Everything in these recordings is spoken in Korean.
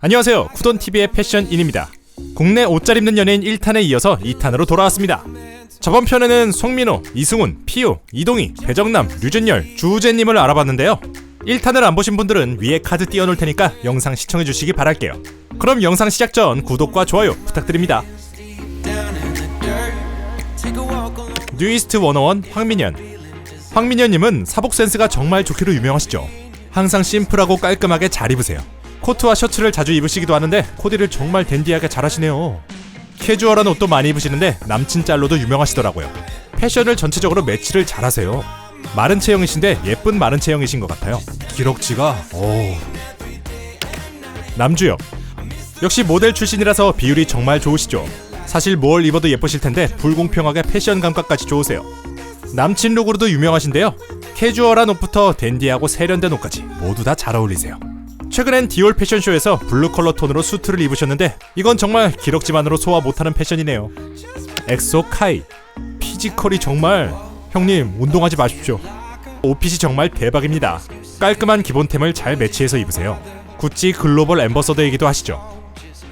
안녕하세요. 쿠돈TV의 패션인입니다. 국내 옷 잘 입는 연예인 1탄에 이어서 2탄으로 돌아왔습니다. 저번 편에는 송민호, 이승훈, 피우, 이동희, 배정남, 류준열, 주우재님을 알아봤는데요. 1탄을 안 보신 분들은 위에 카드 띄워놓을 테니까 영상 시청해주시기 바랄게요. 그럼 영상 시작 전 구독과 좋아요 부탁드립니다. 뉴이스트 101 황민현 황민현님은 사복 센스가 정말 좋기로 유명하시죠. 항상 심플하고 깔끔하게 잘 입으세요. 코트와 셔츠를 자주 입으시기도 하는데 코디를 정말 댄디하게 잘하시네요. 캐주얼한 옷도 많이 입으시는데 남친 짤로도 유명하시더라고요. 패션을 전체적으로 매치를 잘하세요. 마른 체형이신데 예쁜 마른 체형이신 것 같아요. 기럭지가 오. 남주혁 역시 모델 출신이라서 비율이 정말 좋으시죠. 사실 뭘 입어도 예쁘실 텐데 불공평하게 패션 감각까지 좋으세요. 남친 룩으로도 유명하신데요. 캐주얼한 옷부터 댄디하고 세련된 옷까지 모두 다 잘 어울리세요. 최근엔 디올 패션쇼에서 블루 컬러 톤으로 수트를 입으셨는데 이건 정말 기럭지만으로 소화 못하는 패션이네요. 엑소 카이 피지컬이 정말 형님 운동하지 마십시오. 옷핏이 정말 대박입니다. 깔끔한 기본템을 잘 매치해서 입으세요. 구찌 글로벌 앰버서더이기도 하시죠.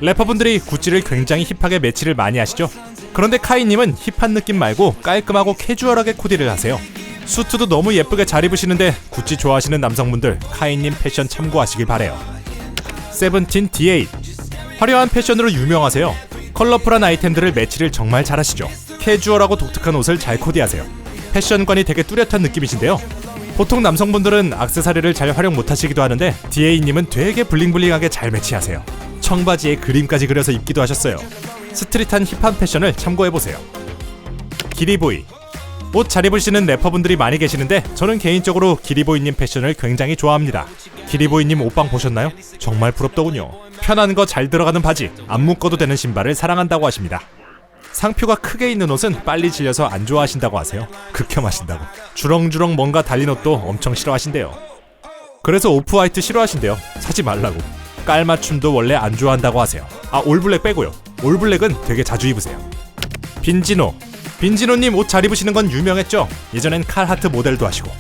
래퍼분들이 구찌를 굉장히 힙하게 매치를 많이 하시죠. 그런데 카이님은 힙한 느낌 말고 깔끔하고 캐주얼하게 코디를 하세요. 수트도 너무 예쁘게 잘 입으시는데 구찌 좋아하시는 남성분들 카이님 패션 참고하시길 바래요. 세븐틴 D8 화려한 패션으로 유명하세요. 컬러풀한 아이템들을 매치를 정말 잘하시죠. 캐주얼하고 독특한 옷을 잘 코디하세요. 패션관이 되게 뚜렷한 느낌이신데요. 보통 남성분들은 악세사리를 잘 활용 못하시기도 하는데 DA님은 되게 블링블링하게 잘 매치하세요. 청바지에 그림까지 그려서 입기도 하셨어요. 스트릿한 힙한 패션을 참고해보세요. 기리보이 옷 잘 입으시는 래퍼분들이 많이 계시는데 저는 개인적으로 기리보이님 패션을 굉장히 좋아합니다. 기리보이님 옷방 보셨나요? 정말 부럽더군요. 편한 거 잘 들어가는 바지, 안 묶어도 되는 신발을 사랑한다고 하십니다. 상표가 크게 있는 옷은 빨리 질려서 안 좋아하신다고 하세요. 극혐하신다고. 주렁주렁 뭔가 달린 옷도 엄청 싫어하신대요. 그래서 오프 화이트 싫어하신대요. 사지 말라고. 깔맞춤도 원래 안 좋아한다고 하세요. 아 올블랙 빼고요. 올블랙은 되게 자주 입으세요. 빈지노. 빈지노님 옷 잘 입으시는 건 유명했죠. 예전엔 칼하트 모델도 하시고.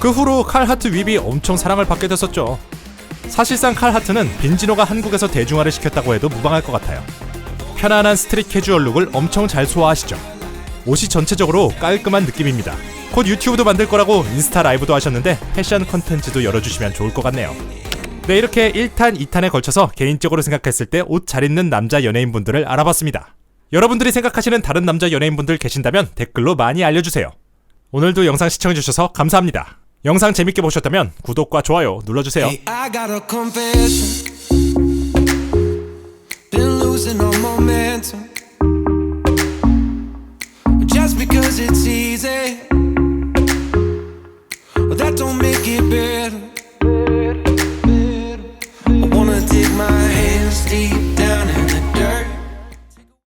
그 후로 칼하트 윕이 엄청 사랑을 받게 됐었죠. 사실상 칼하트는 빈지노가 한국에서 대중화를 시켰다고 해도 무방할 것 같아요. 편안한 스트릿 캐주얼 룩을 엄청 잘 소화하시죠. 옷이 전체적으로 깔끔한 느낌입니다. 곧 유튜브도 만들 거라고 인스타 라이브도 하셨는데 패션 컨텐츠도 열어주시면 좋을 것 같네요. 네, 이렇게 1탄, 2탄에 걸쳐서 개인적으로 생각했을 때 옷 잘 입는 남자 연예인분들을 알아봤습니다. 여러분들이 생각하시는 다른 남자 연예인분들 계신다면 댓글로 많이 알려주세요. 오늘도 영상 시청해주셔서 감사합니다. 영상 재밌게 보셨다면 구독과 좋아요 눌러주세요. Because it's easy, that don't make it better.